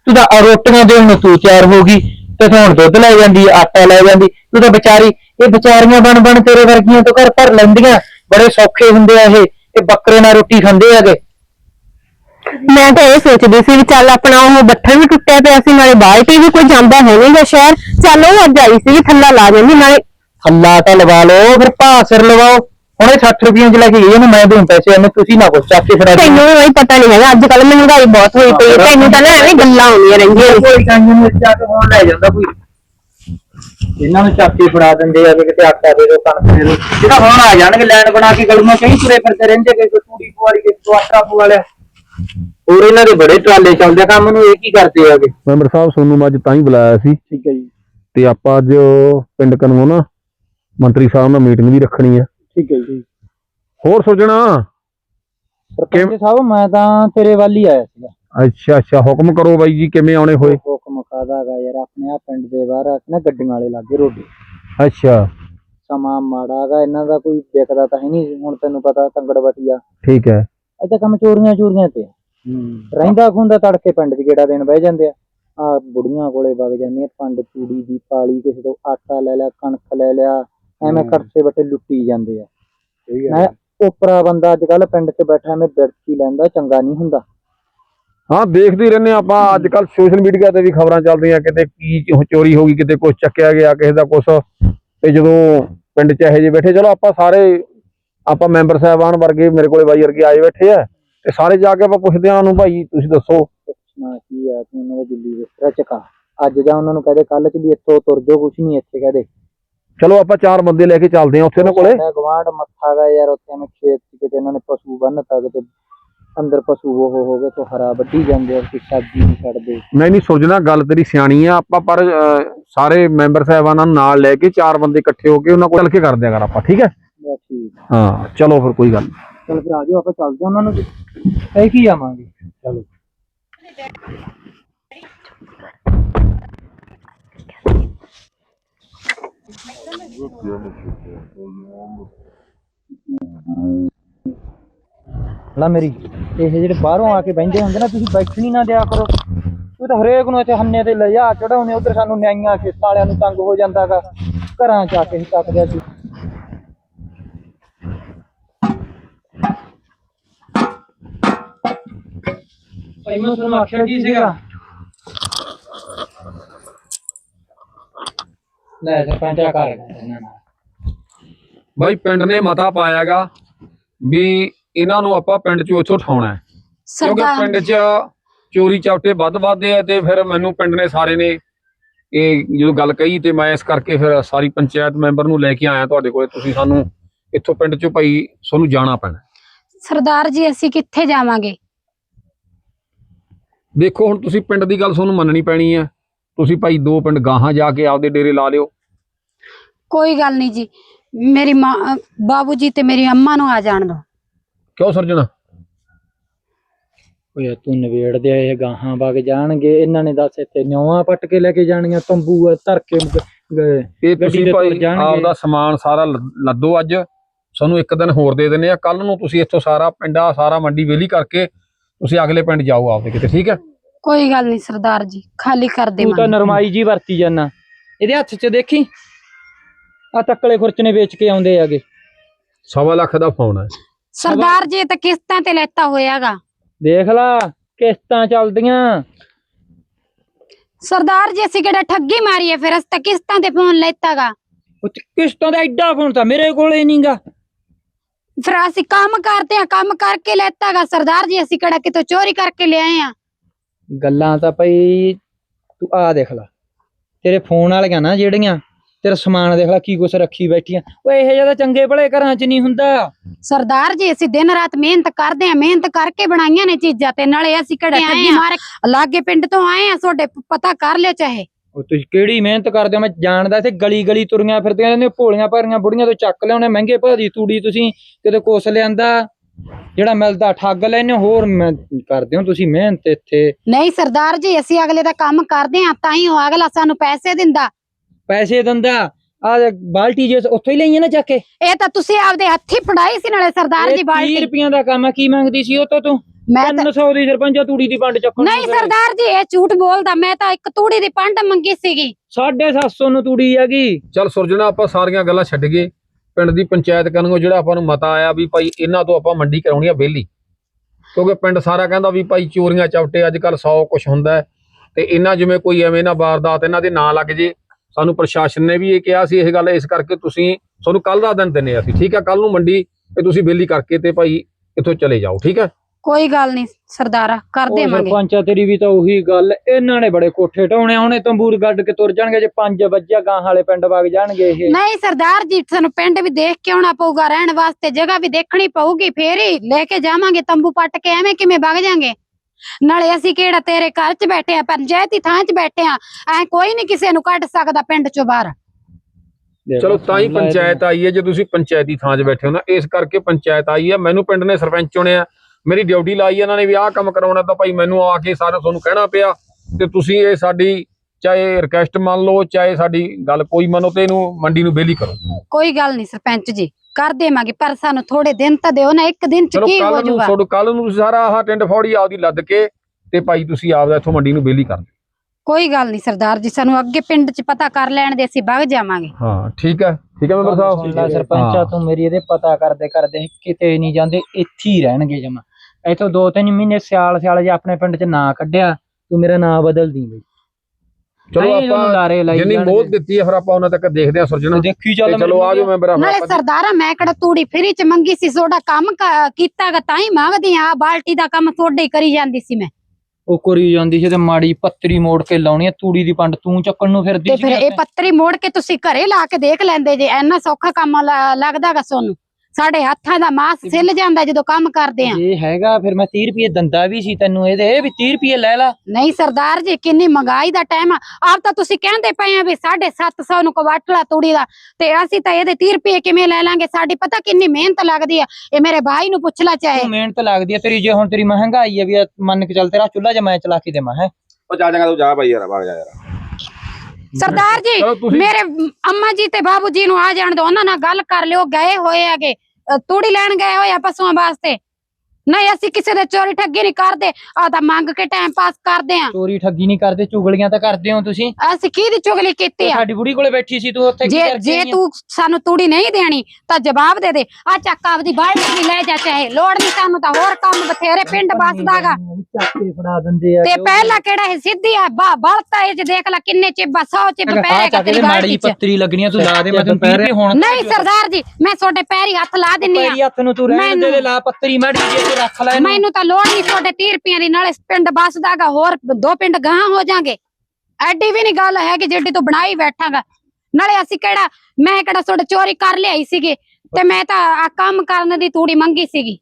[SPEAKER 5] ਤੂੰ ਤਾਂ ਰੋਟੀਆਂ ਦੇਣ ਨੂੰ ਤੂੰ ਤਿਆਰ ਹੋ ਗਈ। ਤੇ ਤੂੰ ਹੁਣ ਦੁੱਧ ਲੈ ਜਾਂਦੀ ਆਟਾ ਲੈ ਜਾਂਦੀ। ਤੂੰ ਤਾਂ ਵਿਚਾਰੀ ਇਹ ਵਿਚਾਰੀਆਂ ਬਣ ਬਣ ਤੇਰੇ ਵਰਗੀਆਂ ਤੋਂ ਘਰ ਭਰ ਲੈਂਦੀਆਂ। ਬੜੇ ਸੌਖੇ ਹੁੰਦੇ ਆ ਇਹ ਇਹ ਬੱਕਰੇ ਨਾਲ ਰੋਟੀ ਖਾਂਦੇ ਹੈਗੇ।
[SPEAKER 6] ਮੈਂ ਤਾਂ ਇਹ ਸੋਚਦੀ ਸੀ ਵੀ ਚੱਲ ਆਪਣਾ ਉਹ ਬੱਠਲ ਵੀ ਟੁੱਟਿਆ ਪਿਆ ਸੀ ਨਾਲੇ ਬਾਲਟੀ ਵੀ ਕੋਈ ਜਾਂਦਾ ਹੈ ਨਹੀਂਗਾ ਸ਼ਹਿਰ। ਚੱਲ ਉਹ ਅੱਜ ਆਈ ਸੀ ਥੱਲਾ ਲਾ ਜਾਂਦੀ ਨਾਲੇ
[SPEAKER 5] ਹੱਲਾ ਤਾਂ ਲਵਾ ਲਓ ਫਿਰ ਭਾਸਰ ਲਵਾਓ। ਹੁਣ ਇਹ 60 ਰੁਪਏ ਚ ਲੈ ਕੇ ਗਈ ਇਹਨੂੰ ਮੈਂ ਦੇਉਂ ਪੈਸੇ ਇਹਨੇ ਤੁਸੀਂ ਨਾ ਕੁਛ ਚੱਕ ਕੇ ਫੜਾ ਦਿਓ।
[SPEAKER 6] ਤੈਨੂੰ ਇਹ ਪਤਾ ਨਹੀਂ ਹੈਗਾ ਅੱਜ ਕੱਲ ਮਹਿੰਗਾਈ ਬਹੁਤ ਹੋਈ ਪਈ ਹੈ ਤੈਨੂੰ ਤਾਂ ਨਾ ਐਵੇਂ ਗੱਲਾਂ ਆਉਂਦੀਆਂ ਰਹਿੰਦੀਆਂ ਨੇ।
[SPEAKER 5] ਕੋਈ ਕੰਜ ਨੂੰ ਜਾ ਕੇ ਹੁਣ ਲੈ ਜਾਂਦਾ ਕੋਈ। ਇਹਨਾਂ ਨੂੰ ਚੱਕ ਕੇ ਫੜਾ ਦਿੰਦੇ ਆ ਵੀ ਕਿਤੇ ਆਟਾ ਦੇ ਦਿਓ ਕਣਕ ਦੇ ਦਿਓ। ਜਿਹੜਾ ਹੁਣ ਆ ਜਾਣਗੇ ਲੈਣ ਬਣਾ ਕੇ ਗਲੂਆਂ ਕਈ ਤੁਰੇ ਫਿਰਦੇ ਰਹਿੰਦੇ ਕਿ ਕੋਈ ਤੂੜੀ ਪਵਾਲੀ ਕੇ ਕੋਈ ਆਟਾ ਪਵਾ ਲਿਆ। ਹੋਰ ਇਹਨਾਂ ਦੇ ਬੜੇ ਟਰਾਲੇ ਚੱਲਦੇ ਆ, ਕੰਮ ਨੂੰ ਇਹ ਕੀ ਕਰਦੇ ਆਗੇ
[SPEAKER 7] ਮੈਂਬਰ ਸਾਹਿਬ ਸੋਨੂੰ ਮੈਂ ਅੱਜ ਤਾਂ ਹੀ ਬੁਲਾਇਆ ਸੀ।
[SPEAKER 5] ਠੀਕ ਹੈ ਜੀ।
[SPEAKER 7] ਤੇ ਆਪਾਂ ਅੱਜ ਪਿੰਡ ਕਨਵੋ ਨਾ ਮੰਤਰੀ ਸਾਹਿਬ ਨਾਲ ਮੀਟਿੰਗ ਵੀ ਰੱਖਣੀ ਆ।
[SPEAKER 5] ਠੀਕ ਹੈ ਜੀ।
[SPEAKER 7] ਹੋਰ ਸੋਚਣਾ
[SPEAKER 5] ਸਰਪੰਚ ਸਾਹਿਬ ਮੈਂ ਤਾਂ ਤੇਰੇ ਵੱਲ ਹੀ ਆਇਆ ਸੀਗਾ।
[SPEAKER 7] ਅੱਛਾ ਅੱਛਾ ਹੁਕਮ ਕਰੋ ਬਾਈ ਜੀ ਕਿਵੇਂ ਆਉਣੇ ਹੋਏ?
[SPEAKER 5] ਹੁਕਮ ਕਾਦਾਗਾ ਯਾਰ ਆਪਣੇ ਆ ਪਿੰਡ ਦੇ ਬਾਹਰ ਨਾ ਗੱਡੀਆਂ ਵਾਲੇ ਲਾਗੇ ਰੋਡੇ
[SPEAKER 7] ਅੱਛਾ।
[SPEAKER 5] ਸਮਾਂ ਮਾੜਾਗਾ ਇਹਨਾਂ ਦਾ ਕੋਈ ਵਿਕਦਾ ਤਾਂ ਹੈ ਨਹੀਂ ਹੁਣ ਤੈਨੂੰ ਪਤਾ ਤੰਗੜ ਬਟੀਆ
[SPEAKER 7] ਠੀਕ ਹੈ।
[SPEAKER 5] ਇੱਥੇ ਕੰਮ ਚੋਰੀਆਂ ਚੋਰੀਆਂ ਤੇ ਰਹਿੰਦਾ ਖੁੰਦਾ ਤੜਕੇ ਪਿੰਡ 'ਚ ਗੇੜਾ ਦੇਣ ਬਹਿ ਜਾਂਦੇ ਆ। ਆ ਬੁੜੀਆਂ ਕੋਲੇ ਵਗ ਜਾਂਦੇ ਆ ਪੰਡ ਚੂੜੀ ਦੀ ਪਾਲੀ ਕਿਸੇ ਤੋਂ ਆਟਾ ਲੈ ਲਿਆ ਕਣਕ ਲੈ ਲਿਆ ਐਵੇਂ ਖਰਚੇ ਬੱਟੇ ਲੁੱਟੀ ਜਾਂਦੇ ਆ। ਮੈਂ ਉਪਰਾ ਬੰਦਾ ਅੱਜ ਕੱਲ ਪਿੰਡ 'ਚ ਬੈਠਾ ਐਵੇਂ ਬਿੜਕੀ ਲੈਂਦਾ ਚੰਗਾ ਨਹੀਂ ਹੁੰਦਾ।
[SPEAKER 7] ਹਾਂ ਦੇਖਦੇ ਹੀ ਰਹਿੰਦੇ ਹਾਂ ਆਪਾਂ। ਅੱਜ ਕੱਲ ਸੋਸ਼ਲ ਮੀਡੀਆ ਤੇ ਵੀ ਖਬਰਾਂ ਚੱਲਦੀਆਂ ਕਿਤੇ ਕੀ ਚੋ- ਚੋਰੀ ਹੋ ਗਈ ਕਿਤੇ ਕੁਝ ਚੱਕਿਆ ਗਿਆ ਕਿਸੇ ਦਾ ਕੁਝ ਤੇ ਜਦੋਂ ਪਿੰਡ 'ਚ ਇਹੋ ਜਿਹੇ ਬੈਠੇ ਚਲੋ ਆਪਾਂ ਸਾਰੇ ਆਪਾਂ ਮੈਂਬਰ ਸਾਹਿਬਾਨ ਵਰਗੇ ਮੇਰੇ ਕੋਲੇ ਬਾਈ ਵਰਗੇ ਆਏ ਬੈਠੇ ਆ। ਤੇ ਸਾਰੇ ਜਾ ਕੇ ਆਪਾਂ ਪੁੱਛਦੇ ਆ ਉਹਨੂੰ ਭਾਈ ਤੁਸੀਂ ਦੱਸੋ?
[SPEAKER 2] ਪੁੱਛਣਾ ਕੀ ਆ ਤੂੰ ਉਹਨਾਂ ਦਾ ਦਿੱਲੀ ਬਿਸਤਰਾ ਚਕਾ ਅੱਜ ਜਾਂ ਉਹਨਾਂ ਨੂੰ ਕਹਦੇ ਕੱਲ ਚ ਵੀ ਇੱਥੋਂ ਤੁਰ ਜਾਓ ਕੁਛ ਨਹੀਂ ਇੱਥੇ ਕਹਦੇ
[SPEAKER 7] ਚਲੋ ਆਪਾਂ ਚਾਰ ਬੰਦੇ ਲੈ ਕੇ ਚੱਲਦੇ ਆ ਉੱਥੇ ਉਹਨਾਂ ਕੋਲੇ।
[SPEAKER 2] ਸਾਡਾ ਗਵਾਂਢ ਮੱਥਾ ਗਾ ਯਾਰ ਉੱਥੇ ਐਵੇਂ ਖੇਤ ਚ ਕਿਤੇ ਇਹਨਾਂ ਨੇ ਪਸ਼ੂ ਬੰਨਤਾ ਕਿਤੇ ਅੰਦਰ ਪਸ਼ੂ ਉਹ ਹੋ ਗਏ ਤੋਂ ਹਰਾ ਵੱਢੀ ਜਾਂਦੇ ਆ ਕਿ ਸਬਜ਼ੀ ਨਹੀਂ ਛੱਡਦੇ।
[SPEAKER 7] ਨਹੀਂ ਨਹੀਂ ਸੁਲਝਣਾ ਗੱਲ ਤੇਰੀ ਸਿਆਣੀ ਆ ਆਪਾਂ ਪਰ ਅਹ, ਸਾਰੇ ਮੈਂਬਰ ਸਾਹਿਬਾਨਾਂ ਨੂੰ ਨਾਲ ਲੈ ਕੇ ਚਾਰ ਬੰਦੇ ਇਕੱਠੇ ਹੋ ਕੇ ਉਹਨਾਂ ਕੋਲ ਚੱਲ ਕੇ ਕਰਦੇ ਆ ਕਰ ਆਪਾਂ ਠੀਕ ਹੈ?
[SPEAKER 2] ਬਸ ਠੀਕ।
[SPEAKER 7] ਹਾਂ ਚਲੋ ਫਿਰ ਕੋਈ ਗੱਲ ਨੀ।
[SPEAKER 2] ਚਲ ਫਿਰ ਆ ਜਾਓ ਆਪਾਂ ਚੱਲਦੇ ਆ ਉਹਨਾਂ ਨੂੰ ਇਹ ਕੀ ਆਵਾਂਗੇ? ਚਲੋ। ਲਾ ਮੇਰੀ, ਇਹ ਜਿਹੜੇ ਬਾਹਰੋਂ ਆ ਕੇ ਬੈਠੇ ਹੁੰਦੇ ਨਾ, ਤੁਸੀਂ ਬੈਠਣੀ ਨਾ ਦਿਆ ਕਰੋ। ਤੂੰ ਤਾਂ ਹਰੇਕ ਨੂੰ ਇੱਥੇ ਹੰਨੇ ਤੇ ਲਿਜਾ ਚੜਾਉਣੇ ਉਧਰ ਸਾਨੂੰ ਨਿਆਈਆਂ ਖੇਤਾਂ ਵਾਲਿਆਂ ਨੂੰ ਤੰਗ ਹੋ ਜਾਂਦਾਗਾ ਘਰਾਂ ਚ ਆ ਕੇ ਹੀ ਤੱਕਦੇ ਸੀ ਭਾਈ ਮੈਂ ਤੁਹਾਨੂੰ ਆਖਿਆ ਕੀ ਸੀਗਾ? ਲੈ ਸਰਪੰਚ ਆ ਕਰ। ਇਹਨਾਂ ਨਾਲ
[SPEAKER 7] ਬਾਈ ਪਿੰਡ ਨੇ ਮਤਾ ਪਾਇਆਗਾ ਵੀ ਇਹਨਾਂ ਨੂੰ ਆਪਾਂ ਪਿੰਡ ਚੋਂ ਇੱਥੋਂ ਉਠਾਉਣਾ ਹੈ। ਕਿਉਂਕਿ
[SPEAKER 4] ਸਰਦਾਰ
[SPEAKER 7] ਪਿੰਡ 'ਚ ਚੋਰੀ ਚਾਪਟੇ ਵੱਧ ਵੱਧਦੇ ਆ ਤੇ ਫਿਰ ਮੈਨੂੰ ਪਿੰਡ ਨੇ ਸਾਰੇ ਨੇ ਇਹ ਜਦੋਂ ਗੱਲ ਕਹੀ ਤੇ ਮੈਂ ਇਸ ਕਰਕੇ ਫਿਰ ਸਾਰੀ ਪੰਚਾਇਤ ਮੈਂਬਰ ਨੂੰ ਲੈ ਕੇ ਆਇਆ ਤੁਹਾਡੇ ਕੋਲੇ ਤੁਸੀਂ ਸਾਨੂੰ ਇੱਥੋਂ ਪਿੰਡ 'ਚੋਂ ਭਾਈ ਤੁਹਾਨੂੰ ਜਾਣਾ ਪੈਣਾ।
[SPEAKER 4] ਸਰਦਾਰ ਜੀ ਅਸੀਂ ਕਿੱਥੇ ਜਾਵਾਂਗੇ?
[SPEAKER 7] ਦੇਖੋ ਹੁਣ ਤੁਸੀਂ ਪਿੰਡ ਦੀ ਗੱਲ ਤੁਹਾਨੂੰ ਮੰਨਣੀ ਪੈਣੀ ਹੈ। ਤੁਸੀਂ ਭਾਈ ਦੋ ਪਿੰਡ ਗਾਹਾਂ ਜਾ ਕੇ ਆਪਦੇ ਡੇਰੇ ਲਾ ਲਿਓ।
[SPEAKER 4] ਕੋਈ ਗੱਲ ਨਹੀਂ ਜੀ। ਮੇਰੀ ਮਾਂ ਬਾਬੂ ਜੀ ਤੇ ਮੇਰੀ ਅੰਮਾ ਨੂੰ ਆ ਜਾਣ ਦੋ
[SPEAKER 7] ਕਿਉਂ ਸਰਜਣਾ?
[SPEAKER 2] ਓਏ ਤੂੰ ਨਵੇੜ ਦੇ ਇਹ ਗਾਹਾਂ ਵਗ ਜਾਣਗੇ। ਇਹਨਾਂ ਨੇ ਦੱਸ ਇੱਥੇ ਨਿਉਆਂ ਪੱਟ ਕੇ ਲੈ ਕੇ ਜਾਣੀਆਂ ਤੰਬੂ ਧਰ ਕੇ ਗ- ਗਏ
[SPEAKER 7] ਇਹ
[SPEAKER 2] ਗੱਡੀ
[SPEAKER 7] ਤੁਸੀਂ
[SPEAKER 2] ਦੇ ਤੁਰ
[SPEAKER 7] ਭਾਈ
[SPEAKER 2] ਜਾਣਗੇ।
[SPEAKER 7] ਆਪਦਾ ਸਮਾਨ ਸਾਰਾ ਲ- ਲੱਦੋ ਅੱਜ। ਤੁਹਾਨੂੰ ਇੱਕ ਦਿਨ ਹੋਰ ਦੇ ਦਿੰਨੇ ਆ। ਕੱਲ ਨੂੰ ਤੁਸੀਂ ਇੱਥੋਂ ਸਾਰਾ ਪਿੰਡਾ ਸਾਰਾ ਮੰਡੀ ਵੇਲੀ ਕਰਕੇ ਤੁਸੀਂ ਅਗਲੇ ਪਿੰਡ ਜਾਓ ਆਪਦੇ ਕਿਤੇ ਠੀਕ ਹੈ?
[SPEAKER 4] ਕੋਈ ਗੱਲ ਨਹੀਂ ਸਰਦਾਰ ਜੀ ਖਾਲੀ ਕਰ
[SPEAKER 2] ਤੂੰ ਤਾਂ
[SPEAKER 4] ਦੇਵਾਂਗੇ
[SPEAKER 2] ਨਰਮਾਈ ਜੀ ਵਰਤੀ ਜਾਨਾ। ਇਹਦੇ ਹੱਥ 'ਚ ਦੇਖੀ? ਆ ਤੱਕਲੇ ਖੁਰਚਨੇ ਵੇਚ ਕੇ ਆਉਂਦੇ ਆਗੇ
[SPEAKER 7] ਸਵਾ ਲੱਖ ਦਾ ਫੋਨ ਹੈ
[SPEAKER 4] ਸਰਦਾਰ ਜੀ ਇਹ ਤਾਂ ਕਿਸ਼ਤਾਂ ਤੇ ਲੈਤਾ ਹੋਇਆਗਾ।
[SPEAKER 2] ਦੇਖ ਲਾ ਕਿਸ਼ਤਾਂ ਚੱਲਦੀਆਂ।
[SPEAKER 4] ਸਰਦਾਰ ਜੀ ਅਸੀਂ ਕਿਹੜਾ ਠੱਗੀ ਮਾਰੀ ਹੈ ਫਿਰ? ਅਸੀਂ ਤਾਂ ਕਿਸ਼ਤਾਂ ਤੇ ਫੋਨ ਲੈਤਾਗਾ।
[SPEAKER 2] ਉਹ ਚ- ਕਿਸ਼ਤਾਂ ਦਾ ਐਡਾ ਫੋਨ ਤਾਂ ਮੇਰੇ ਕੋਲੇ ਨਹੀਂਗਾ
[SPEAKER 4] ਫਿਰ ਅਸੀਂ ਕੰਮ ਕਰਦੇ ਆ ਕੰਮ ਕਰਕੇ ਲੈਤਾਗਾ। ਸਰਦਾਰ ਜੀ ਅਸੀਂ ਕਿਹੜਾ ਕਿਤੋਂ ਚੋਰੀ ਕਰਕੇ ਲਿਆਏ ਆ
[SPEAKER 2] ਗੱਲਾਂ ਤਾਂ ਭਈ ਤੂੰ ਆ ਦੇਖ ਲਾ। ਤੇਰੇ ਫੋਨ ਵਾਲੀਆਂ ਨਾ ਜਿਹੜੀਆਂ ਤੇਰਾ ਸਮਾਨ ਦੇਖ ਲਾ ਕੀ ਕੁਛ ਰੱਖੀ ਬੈਠੀਆਂ। ਓਏ ਇਹ ਜ਼ਿਆਦਾ ਚੰਗੇ ਭਲੇ ਘਰਾਂ 'ਚ ਨਹੀਂ ਹੁੰਦਾ।
[SPEAKER 4] ਸਰਦਾਰ ਜੀ ਅਸੀਂ ਦਿਨ ਰਾਤ ਮਿਹਨਤ ਕਰਦੇ ਆ ਮਿਹਨਤ ਕਰਕੇ ਬਣਾਈਆਂ ਨੇ ਚੀਜ਼ਾਂ ਤੇ ਨਾਲੇ ਅਸੀਂ ਕਿਹੜਾ ਠੱਗੀ ਮਾਰੇ ਲਾਗੇ ਪਿੰਡ ਤੋਂ ਆਏ ਆ ਤੁਹਾਡੇ ਪਤਾ ਕਰ ਲਿਓ ਚਾਹੇ।
[SPEAKER 2] ਉਹ ਤੁਸੀਂ ਕਿਹੜੀ ਮਿਹਨਤ ਕਰਦੇ ਹੋ? ਮੈਂ ਜਾਣਦਾ ਇੱਥੇ ਗਲੀ ਗਲੀ ਤੁਰੀਆਂ ਫਿਰਦੀਆਂ ਨੇ ਭੋਲੀਆਂ ਭਾਰੀਆਂ ਬੁੜੀਆਂ ਤੋਂ ਚੱਕ ਲਿਆਉਣੇ ਮਹਿੰਗੇ ਭਾਅ ਦੀ ਤੂੜੀ ਤੁਸੀਂ ਕਿਤੇ ਕੁਛ ਲਿਆਂਦਾ। ਜਿਹੜਾ ਮਿਲਦਾ ਠੱਗ ਲੈਨੇ ਹੋਰ ਮੈਂ ਕਰਦੇ ਹੋ ਤੁਸੀਂ ਮਿਹਨਤ ਇੱਥੇ?
[SPEAKER 4] ਨਹੀਂ ਸਰਦਾਰ ਜੀ ਅਸੀਂ ਅਗਲੇ ਦਾ ਕੰਮ ਕਰਦੇ ਆ ਤਾਂ ਹੀ ਉਹ ਅਗਲਾ ਸਾਨੂੰ ਪੈਸੇ ਦਿੰਦਾ।
[SPEAKER 2] ਪੈਸੇ ਦਿੰਦਾ? ਆ ਬਾਲਟੀ ਜੇ ਉੱਥੋਂ ਹੀ ਲਈਆਂ ਨਾ ਚੱਕ ਕੇ।
[SPEAKER 4] ਇਹ ਤਾਂ ਤੁਸੀਂ ਆਪਦੇ ਹੱਥੀ ਫੜਾਈ ਸੀ ਨਾਲੇ ਸਰਦਾਰ ਜੀ
[SPEAKER 2] 30
[SPEAKER 4] ਬਾਲਟੀ।
[SPEAKER 2] ਰੁਪਈਆਂ ਦਾ ਕੰਮ ਆ ਕੀ ਮੰਗਦੀ ਸੀ ਉਹ ਤੋਂ ਤੂੰ?
[SPEAKER 4] ਮੈਂ ਤਾਂ
[SPEAKER 2] 300 ਦੀ ਸਰਪੰਚਾ ਤੂੜੀ ਦੀ ਵੰਡ ਚੱਕਣ
[SPEAKER 4] ਨਹੀਂ ਸਰਦਾਰ ਜੀ ਇਹ ਝੂਠ ਬੋਲਦਾ ਮੈਂ ਤਾਂ ਇੱਕ ਤੂੜੀ ਦੀ ਪੰਡ ਮੰਗੀ ਸੀਗੀ।
[SPEAKER 2] 750 ਨੂੰ ਤੂੜੀ ਹੈਗੀ।
[SPEAKER 7] ਚਲ ਸੁਰਜਣਾ ਆਪਾਂ ਸਾਰੀਆਂ ਗੱਲਾਂ ਛੱਡ ਗਏ। ਪਿੰਡ ਦੀ ਪੰਚਾਇਤ ਕਰਨੋਂ ਜਿਹੜਾ ਆਪਾਂ ਨੂੰ ਮਤਾ ਆਇਆ ਵੀ ਭਾਈ ਇਹਨਾਂ ਤੋਂ ਆਪਾਂ ਮੰਡੀ ਕਰਾਉਣੀ ਆ ਵਿਹਲੀ। ਕਿਉਂਕਿ ਪਿੰਡ ਸਾਰਾ ਕਹਿੰਦਾ ਵੀ ਭਾਈ ਚੋਰੀਆਂ ਚਪਟੇ ਅੱਜ ਕੱਲ 100 ਕੁਛ ਹੁੰਦਾ ਹੈ। ਤੇ ਇਹਨਾਂ ਜਿਵੇਂ ਕੋਈ ਐਵੇਂ ਨਾ ਵਾਰਦਾਤ ਇਹਨਾਂ ਦੇ ਨਾਂ ਲੱਗ ਜੇ, ਸਾਨੂੰ ਪ੍ਰਸ਼ਾਸਨ ਨੇ ਵੀ ਇਹ ਕਿਹਾ ਸੀ ਇਹ ਗੱਲ, ਇਸ ਕਰਕੇ ਤੁਸੀਂ ਤੁਹਾਨੂੰ ਕੱਲ ਦਾ ਦਿਨ ਦਿੰਨੇ ਆ ਅਸੀਂ, ਠੀਕ ਹੈ? ਕੱਲ ਨੂੰ ਮੰਡੀ ਤੇ ਤੁਸੀਂ ਵਿਹਲੀ ਕਰਕੇ ਤੇ ਭਾਈ ਇੱਥੋਂ ਚਲੇ ਜਾਓ, ਠੀਕ ਹੈ?
[SPEAKER 4] ਕੋਈ ਗੱਲ ਨਹੀਂ ਸਰਦਾਰਾ ਕਰ
[SPEAKER 2] ਉਹ
[SPEAKER 4] ਦੇਵਾਂਗੇ।
[SPEAKER 2] ਸਰਪੰਚਾ ਤੇਰੀ ਵੀ ਤਾਂ ਉਹੀ ਗੱਲ ਇਹਨਾਂ ਨੇ ਬੜੇ ਕੋਠੇ ਢਾਉਣੇ ਹੁਣੇ ਤੰਬੂਰ ਗੱਡ ਕੇ ਤੁਰ ਜਾਣਗੇ ਜੇ 5 ਵਜੇ ਗਾਂ ਵਾਲੇ ਪਿੰਡ ਵਗ ਜਾਣਗੇ ਇਹ।
[SPEAKER 4] ਨਹੀਂ ਸਰਦਾਰ ਜੀ ਸਾਨੂੰ ਪਿੰਡ ਵੀ ਦੇਖ ਕੇ ਆਉਣਾ ਪਊਗਾ ਰਹਿਣ ਵਾਸਤੇ ਜਗ੍ਹਾ ਵੀ ਦੇਖਣੀ ਪਊਗੀ ਫੇਰ ਹੀ ਲੈ ਕੇ ਜਾਵਾਂਗੇ ਤੰਬੂ ਪੱਟ ਕੇ ਐਵੇਂ ਕਿਵੇਂ ਵਗ ਜਾਾਂਗੇ? ਨਾਲੇ ਅਸੀਂ ਕਿਹੜਾ ਤੇਰੇ ਘਰ 'ਚ ਬੈਠੇ ਆ ਪੰਚਾਇਤੀ ਥਾਂ 'ਚ ਬੈਠੇ ਆ ਐ ਕੋਈ ਨਹੀਂ ਕਿਸੇ ਨੂੰ ਕੱਢ ਸਕਦਾ ਪਿੰਡ 'ਚੋਂ ਬਾਹਰ।
[SPEAKER 7] ਚਲੋ ਤਾਂ ਹੀ ਪੰਚਾਇਤ ਆਈ ਹੈ ਜੇ ਤੁਸੀਂ ਪੰਚਾਇਤੀ ਥਾਂ 'ਚ ਬੈਠੇ ਹੋ ਨਾ ਇਸ ਕਰਕੇ ਪੰਚਾਇਤ ਆਈ ਹੈ ਮੈਨੂੰ ਪਿੰਡ ਨੇ ਸਰਪੰਚ ਚੁਣਿਆ। ਮੇਰੀ ਡਿਊਟੀ ਲਾਈ ਇਹਨਾਂ ਨੇ ਵੀ ਆਹ ਕੰਮ ਕਰਾਉਣਾ ਤਾਂ ਭਾਈ ਮੈਨੂੰ ਆ ਕੇ ਸਾਰਾ ਤੁਹਾਨੂੰ ਕਹਿਣਾ ਪਿਆ ਤੇ ਤੁਸੀਂ ਇਹ ਸਾਡੀ ਚਾਹੇ ਰਿਕਵੈਸਟ ਮੰਨ ਲਓ ਚਾਹੇ ਸਾਡੀ ਗੱਲ ਕੋਈ ਮੰਨੋ ਤੇ ਇਹਨੂੰ ਮੰਡੀ ਨੂੰ ਬੇਲੀ ਕਰੋ।
[SPEAKER 4] ਕੋਈ ਗੱਲ ਨਹੀਂ ਸਰਪੰਚ ਜੀ ਕਰ ਦੇਵਾਂਗੇ ਪਰ ਸਾਨੂੰ ਥੋੜੇ ਦਿਨ ਤਾਂ ਦਿਓ ਨਾ ਇੱਕ ਦਿਨ 'ਚ
[SPEAKER 7] ਚਲੋ
[SPEAKER 4] ਕੀ ਹੋ ਜਾਊਗਾ?
[SPEAKER 7] ਤੁਹਾਡੇ ਕੱਲ ਨੂੰ ਤੁਸੀਂ ਸਾਰਾ ਆਹ ਟਿੰਡ ਫੌੜੀ ਆਪਦੀ ਲੱਦ ਕੇ ਤੇ ਭਾਈ ਤੁਸੀਂ ਆਪਦਾ ਇੱਥੋਂ ਮੰਡੀ ਨੂੰ ਬੇਲੀ ਕਰ ਦਿਓ।
[SPEAKER 4] ਕੋਈ ਗੱਲ ਨਹੀਂ ਸਰਦਾਰ ਜੀ ਸਾਨੂੰ ਅੱਗੇ ਪਿੰਡ 'ਚ ਪਤਾ ਕਰ ਲੈਣ ਦੇ ਅਸੀਂ ਵਗ ਜਾਵਾਂਗੇ।
[SPEAKER 7] ਹਾਂ ਠੀਕ ਹੈ ਠੀਕ ਹੈ ਮੈਂਬਰ ਸਾਹਿਬ।
[SPEAKER 2] ਸਰਪੰਚਾ। ਤੂੰ ਮੇਰੀ ਇਹਦੇ ਪਤਾ ਕਰਦੇ ਕਰਦੇ ਕਿਤੇ ਨਹੀਂ ਜਾਂਦੇ ਇੱਥੇ ਹੀ ਰਹਿਣਗੇ ਜਮਾ। ਇਥੋਂ ਦੋ ਤਿੰਨ ਮਹੀਨੇ ਸਿਆਲ ਸਿਆਲ ਜੇ ਆਪਣੇ ਪਿੰਡ 'ਚ ਨਾਂ ਕੱਢਿਆ ਤੂੰ ਮੇਰਾ ਨਾਂ ਬਦਲ ਦੀ ਬਈ।
[SPEAKER 7] ਚਲੋ ਆਪਾਂ
[SPEAKER 2] ਲਾਰੇ ਲਾਈ
[SPEAKER 7] ਜਿੰਨੀ। ਮੋਹਲਤ ਦਿੱਤੀ ਹੈ ਫਿਰ ਆਪਾਂ ਉਹਨਾਂ ਤੱਕ ਦੇਖਦੇ ਹਾਂ ਸੁਰਜਣਾ।
[SPEAKER 2] ਦੇਖੀ
[SPEAKER 7] ਤੇ
[SPEAKER 2] ਚੱਲ
[SPEAKER 7] ਚਲੋ ਆ ਜਾਓ ਮੈਂਬਰ
[SPEAKER 4] ਨਾਲੇ ਸਰਦਾਰਾ ਮੈਂ ਕਿਹੜਾ ਤੂੜੀ ਫਰੀ ਚ ਮੰਗੀ ਸੀ ਤੁਹਾਡਾ ਕੰਮ ਕ- ਕੀਤਾਗਾ ਤਾਂ ਹੀ ਮੰਗਦੀ ਆ ਬਾਲਟੀ ਦਾ ਕੰਮ ਤੁਹਾਡੇ ਹੀ ਕਰੀ ਜਾਂਦੀ ਸੀ ਮੈਂ।
[SPEAKER 2] ਉਹ ਕਰੀ ਜਾਂਦੀ ਸੀ ਤੇ ਮਾੜੀ ਪੱਤਰੀ ਮੋੜ ਕੇ ਲਾਉਣੀ ਆ ਤੂੜੀ ਦੀ ਪੰਡ ਤੂੰ ਚੱਕਣ ਨੂੰ ਫਿਰਦੀ
[SPEAKER 4] ਤੇ
[SPEAKER 2] ਸੀ
[SPEAKER 4] ਫਿਰ ਇਹ ਪੱਤਰੀ ਮੋੜ ਕੇ ਤੁਸੀਂ ਘਰੇ ਲਾ ਕੇ ਦੇਖ ਲੈਂਦੇ ਜੇ ਇੰਨਾ ਸੌਖਾ ਕੰਮ ਲੱਗਦਾਗਾ ਸੋਨੂੰ। ਸਾਡੇ ਹੱਥਾਂ ਦਾ ਮਾਸ ਸਿੱਲ ਜਾਂਦਾ ਜਦੋਂ ਕੰਮ ਕਰਦੇ ਆ।
[SPEAKER 2] ਇਹ ਹੈਗਾ ਫਿਰ ਮੈਂ 30 ਰੁਪਏ ਦੰਦਾ ਵੀ ਸੀ ਤੈਨੂੰ ਇਹਦੇ ਵੀ 30 ਰੁਪਏ ਲੈ ਲਾ।
[SPEAKER 4] ਨਹੀਂ ਸਰਦਾਰ ਜੀ ਕਿੰਨੀ ਮਹਿੰਗਾਈ ਦਾ ਟਾਈਮ ਆ। ਆਪ ਤਾਂ ਤੁਸੀਂ ਕਹਿੰਦੇ ਪਏ ਆ ਵੀ 750 ਨੂੰ ਕਵਾਟਲਾ ਤੂੜੀ ਦਾ। ਤੇ ਅਸੀਂ ਤਾਂ ਇਹਦੇ 30 ਰੁਪਏ ਕਿਵੇਂ ਲੈ ਲਾਂਗੇ? ਸਾਡੀ ਪਤਾ ਕਿੰਨੀ ਮਿਹਨਤ ਲੱਗਦੀ ਆ। ਇਹ ਮੇਰੇ ਭਾਈ ਨੂੰ ਪੁੱਛ ਲੈ ਚਾਹੇ।
[SPEAKER 2] ਮਿਹਨਤ ਲੱਗਦੀ ਆ ਤੇਰੀ ਜੇ ਹੁਣ ਤੇਰੀ ਮਹਿੰਗਾਈ ਆ ਵੀ ਆ ਮੰਨ ਕੇ ਚੱਲ ਤੇਰਾ ਚੁੱਲ੍ਹਾ ਜੇ ਮੈਂ ਚਲਾ ਕੇ ਦੇਵਾਂ ਹੈ।
[SPEAKER 3] ਉਹ ਜਾ ਜਾਗਾ ਤੂੰ ਜਾ ਭਾਈ ਯਾਰ ਭਾਗ ਜਾ ਯਾਰ।
[SPEAKER 4] ਸਰਦਾਰ ਜੀ
[SPEAKER 7] ਚਲੋ ਤੁਸੀਂ
[SPEAKER 4] ਮੇਰੇ ਅੰਮਾ ਜੀ ਤੇ ਬਾਬੂ ਜੀ ਨੂੰ ਆ ਜਾਣ ਦਿਓ। ਉਹਨਾਂ ਨਾਲ ਗੱਲ ਕਰ ਲਿਓ ਗਏ ਹੋਏ ਹੈਗੇ। ਅ, ਤੂੜੀ ਲੈਣ ਗਏ ਹੋਏ ਆ ਪਸ਼ੂਆਂ ਵਾਸਤੇ। ਨਹੀਂ ਅਸੀਂ ਕਿਸੇ ਦੇ ਚੋਰੀ ਠੱਗੀ ਨਹੀਂ ਕਰਦੇ। ਆ ਤਾਂ ਮੰਗ ਕੇ ਟਾਈਮ ਪਾਸ ਕਰਦੇ ਆ।
[SPEAKER 2] ਚੋਰੀ ਠੱਗੀ ਨਹੀਂ ਕਰਦੇ ਚੁਗਲੀਆਂ ਤਾਂ ਕਰਦੇ ਹੋ ਤੁਸੀਂ।
[SPEAKER 4] ਅਸੀਂ ਕਿਹਦੀ ਚੁਗਲੀ ਕੀਤੀ ਆ?
[SPEAKER 2] ਸਾਡੀ ਬੁੜੀ ਕੋਲੇ ਬੈਠੀ ਸੀ ਤੂੰ ਉੱਥੇ ਕੀ
[SPEAKER 4] ਜੇ
[SPEAKER 2] ਕਰਕੇ
[SPEAKER 4] ਜੇ? ਤੂੰ ਸਾਨੂੰ ਤੂੜੀ ਨਹੀਂ ਦੇਣੀ ਤਾਂ ਜਵਾਬ ਦੇ ਦੇ। ਆ ਚੱਕ ਆਪਦੀ ਬਾਲਟੀ ਵੀ ਲੈ ਜਾ ਚਾਹੇ। ਲੋੜ ਨਹੀਂ ਸਾਨੂੰ ਤਾਂ ਹੋਰ ਕੰਮ ਬਥੇਰੇ ਪਿੰਡ ਬਸਦਾਗਾ
[SPEAKER 2] ਚੱਕ ਕੇ ਫੜਾ ਦਿੰਦੇ ਆ
[SPEAKER 4] ਤੇ ਪਹਿਲਾਂ ਕਿਹੜਾ ਇਹ ਸਿੱਧੀ ਆ? ਬਾ ਬਲਤਾ ਇਹ ਚ ਦੇਖ ਲੈ ਕਿੰਨੇ ਚਿੱਬਾ 100 ਚਿੱਬ ਪੈਰੇ
[SPEAKER 2] ਚੱਕ
[SPEAKER 4] ਤੇਰੀ ਬਾਲਟੀ
[SPEAKER 2] ਮਾੜੀ
[SPEAKER 4] ਚ
[SPEAKER 2] ਪੱਤਰੀ ਲੱਗਣੀ ਆ ਤੂੰ ਲਾ ਦੇ ਮੈਂ ਤੈਨੂੰ ਪੈਰੇ ਹੁਣ
[SPEAKER 4] ਨਹੀਂ ਸਰਦਾਰ ਜੀ ਮੈਂ ਤੁਹਾਡੇ ਪੈਰੀ ਹੱਥ ਲਾ ਦਿੰਨੀ ਆ।
[SPEAKER 2] ਪੈਰੀ ਹੱਥ ਨੂੰ ਤੂੰ ਰਹਿਣ ਦੇ ਲਾ ਪੱਤਰੀ ਮਾੜੀ ਜੇ ਤੂੰ ਰੱਖ ਲੈ ਇਹਨੂੰ।
[SPEAKER 4] ਮੈਨੂੰ ਤਾਂ ਲੋੜ ਨਹੀਂ ਤੁਹਾਡੇ 30 ਰੁਪਈਆਂ ਦੀ ਨਾਲੇ ਪਿੰਡ ਬਸਦਾਗਾ ਹੋਰ ਦੋ ਪਿੰਡ ਗਾਂ ਹੋ ਜਾਾਂਗੇ। ਐਡੀ ਵੀ ਨਹੀਂ ਗੱਲ ਹੈ ਕਿ ਜਿੱਡੀ ਤੂੰ ਬਣਾਈ ਬੈਠਾਗਾ। ਨਾਲੇ ਅਸੀਂ ਕਿਹੜਾ ਮੈਂ ਕਿਹੜਾ ਤੁਹਾਡੇ ਚੋਰੀ ਕਰ ਲਿਆਈ ਸੀਗੀ ਤੇ ਮੈਂ ਤਾਂ ਆ ਕੰਮ ਕਰਨ ਦੀ ਤੂੜੀ ਮੰਗੀ ਸੀਗੀ।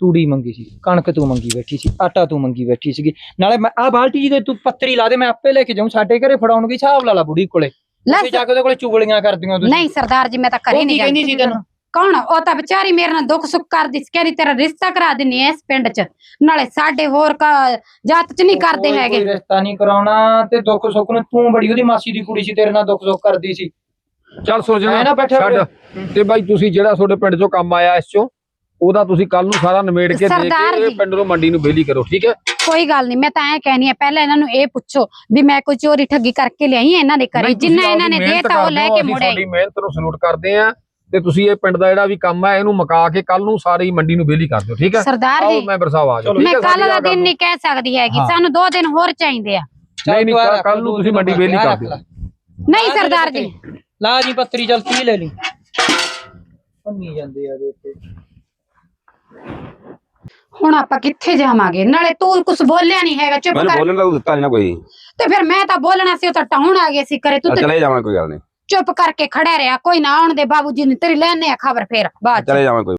[SPEAKER 2] ਤੂੜੀ ਮੰਗੀ ਸੀ ਕਣਕ ਤੂੰ ਮੰਗੀ ਬੈਠੀ ਸੀ ਆਟਾ ਤੂੰ ਮੰਗੀ ਬੈਠੀ ਸੀਗੀ। ਨਾਲੇ ਮੈਂ ਆ ਬਾਲਟੀ ਜੀ ਤੇ ਤੂੰ ਪੱਤਰੀ ਲਾ ਦੇ ਮੈਂ ਆਪੇ ਲੈ ਕੇ ਜਾਊਂ ਸਾਡੇ ਘਰੇ ਫੜਾਉਣਗੇ ਹਿਸਾਬ ਲਾ ਲਾ ਬੁੜੀ ਕੋਲੇ।
[SPEAKER 4] ਲੈ
[SPEAKER 2] ਜਾ ਕੇ ਉਹਦੇ ਕੋਲੇ ਚੁਗਲੀਆਂ ਕਰਦੀਆਂ ਤੁਸੀਂ।
[SPEAKER 4] ਨਹੀਂ ਸਰਦਾਰ ਜੀ ਮੈਂ ਤਾਂ ਕਰੀ
[SPEAKER 2] ਉਹ
[SPEAKER 4] ਨਹੀਂ
[SPEAKER 2] ਕਹਿੰਦੀ ਸੀ ਤੈਨੂੰ?
[SPEAKER 4] ਕੌਣ? ਉਹ ਤਾਂ ਵਿਚਾਰੀ ਮੇਰੇ ਨਾਲ ਦੁੱਖ ਸੁੱਖ ਕਰਦੀ ਸੀ। ਕਹਿੰਦੀ ਤੇਰਾ ਰਿਸ਼ਤਾ ਕਰਾ ਦਿੰਨੀ ਐ ਇਸ ਪਿੰਡ 'ਚ। ਨਾਲੇ ਸਾਡੇ ਹੋਰ ਕ- ਜਾਤ 'ਚ ਨਹੀਂ ਕਰਦੇ
[SPEAKER 2] ਕੋਈ-
[SPEAKER 4] ਹੈਗੇ।
[SPEAKER 2] ਕੋਈ ਰਿਸ਼ਤਾ ਨਹੀਂ ਕਰਾਉਣਾ ਤੇ ਦੁੱਖ ਸੁੱਖ ਨੂੰ ਤੂੰ ਬੜੀ ਉਹਦੀ ਮਾਸੀ ਦੀ ਕੁੜੀ ਸੀ ਤੇਰੇ ਨਾਲ ਦੁੱਖ ਸੁੱਖ ਕਰਦੀ ਸੀ।
[SPEAKER 7] ਚੱਲ
[SPEAKER 2] ਐ ਨਾ ਬੈਠਾ
[SPEAKER 7] ਛੱਡ। ਤੇ ਬਾਈ ਤੁਸੀਂ ਜਿਹੜਾ ਤੁਹਾਡੇ ਪਿੰਡ ਚੋਂ ਕੰਮ ਆਇਆ ਇਸ ਚੋਂ ਉਹਦਾ ਤੁਸੀਂ ਕੱਲ ਨੂੰ ਸਾਰਾ ਨਿਮੇੜ ਕੇ ਦੇ
[SPEAKER 4] ਸਰਦਾਰ
[SPEAKER 7] ਕੇ ਇਹ
[SPEAKER 4] ਜੀ।
[SPEAKER 7] ਪਿੰਡ ਨੂੰ ਮੰਡੀ ਨੂੰ ਬੇਲੀ ਕਰੋ ਠੀਕ ਹੈ?
[SPEAKER 4] ਕੋਈ ਗੱਲ ਨਹੀਂ ਮੈਂ ਤਾਂ ਐ ਕਹਿਣੀ ਆ ਪਹਿਲਾਂ ਇਹਨਾਂ ਨੂੰ ਇਹ ਪੁੱਛੋ ਵੀ ਮੈਂ ਕੋਈ ਚੋਰੀ ਠੱਗੀ ਕਰਕੇ ਲਿਆਈ ਆ ਇਹਨਾਂ ਦੇ ਘਰੇ?
[SPEAKER 7] ਨਹੀਂ, ਤੁਸੀਂ
[SPEAKER 4] ਜਿੰਨਾ ਇਹਨਾਂ ਨੇ
[SPEAKER 7] ਮਿਹਨਤ
[SPEAKER 4] ਦੇਤਾ ਉਹ ਲੈ ਕੇ
[SPEAKER 7] ਅਸੀਂ
[SPEAKER 4] ਮੁੜੇ।
[SPEAKER 7] ਤੁਹਾਡੀ ਮਿਹਨਤ ਨੂੰ ਸਲੂਟ ਕਰਦੇ ਆ ਤੇ ਤੁਸੀਂ ਇਹ ਪਿੰਡ ਦਾ ਜਿਹੜਾ ਵੀ ਕੰਮ ਹੈ ਇਹਨੂੰ ਮੁਕਾ ਕੇ ਕੱਲ ਨੂੰ ਸਾਰੀ ਮੰਡੀ ਨੂੰ ਬੇਲੀ ਕਰ ਦਿਓ ਠੀਕ ਹੈ?
[SPEAKER 4] ਸਰਦਾਰ ਜੀ।
[SPEAKER 7] ਮੈਂਬਰ ਸਾਹਿਬ ਆ ਜਾਓ
[SPEAKER 4] ਮੈਂ ਕੱਲ ਦਾ ਦਿਨ ਨਹੀਂ ਕਹਿ ਸਕਦੀ ਹੈਗੀ। ਸਾਨੂੰ ਦੋ ਦਿਨ ਹੋਰ ਚਾਹੀਦੇ ਆ।
[SPEAKER 7] ਨਹੀਂ, ਨਹੀਂ, ਕੱਲ੍ਹ ਨੂੰ ਤੁਸੀਂ ਮੰਡੀ ਵਿਹਲੀ ਕਰ ਦਿਓ।
[SPEAKER 4] ਨਹੀਂ ਸਰਦਾਰ। ਜੀ।
[SPEAKER 2] ਲਾ ਜੀ ਪੱਤਰੀ ਚੱਲ 30 ਲੈ ਲਈ। ਪੰਨੀ ਜਾਂਦੇ ਆ ਦੇ ਤੇ
[SPEAKER 4] ਹੁਣ ਆਪਾਂ ਕਿੱਥੇ ਜਾਵਾਂਗੇ? ਨਾਲੇ ਤੂੰ ਕੁਝ ਬੋਲਿਆ ਨਹੀਂ ਹੈਗਾ ਚੁੱਪ ਕਰ।
[SPEAKER 3] ਬੋਲਣ ਦਾ ਤੂੰ ਦਿੱਤਾ ਨਹੀਂ ਨਾ ਕੋਈ।
[SPEAKER 4] ਤੇ ਫਿਰ ਮੈਂ ਤਾਂ ਬੋਲਣਾ ਸੀ ਉਹ ਤਾਂ ਟਾਉਣ ਆ ਗਏ ਸੀ ਕਰੇ ਤੇ
[SPEAKER 3] ਚਲੇ ਜਾਵਾਂ ਕੋਈ ਗੱਲ ਨਹੀਂ।
[SPEAKER 4] ਚੁੱਪ ਕਰਕੇ ਖੜਾ ਰਿਹਾ। ਕੋਈ ਨਾ ਆਉਣ ਦੇ ਬਾਬੂ ਜੀ ਨੇ ਤੇਰੀ ਲੈਣੇ ਆ ਖਬਰ ਫੇਰ। ਬਾਅਦ ਚ।
[SPEAKER 3] ਚਲੇ ਜਾਵਾਂ ਕੋਈ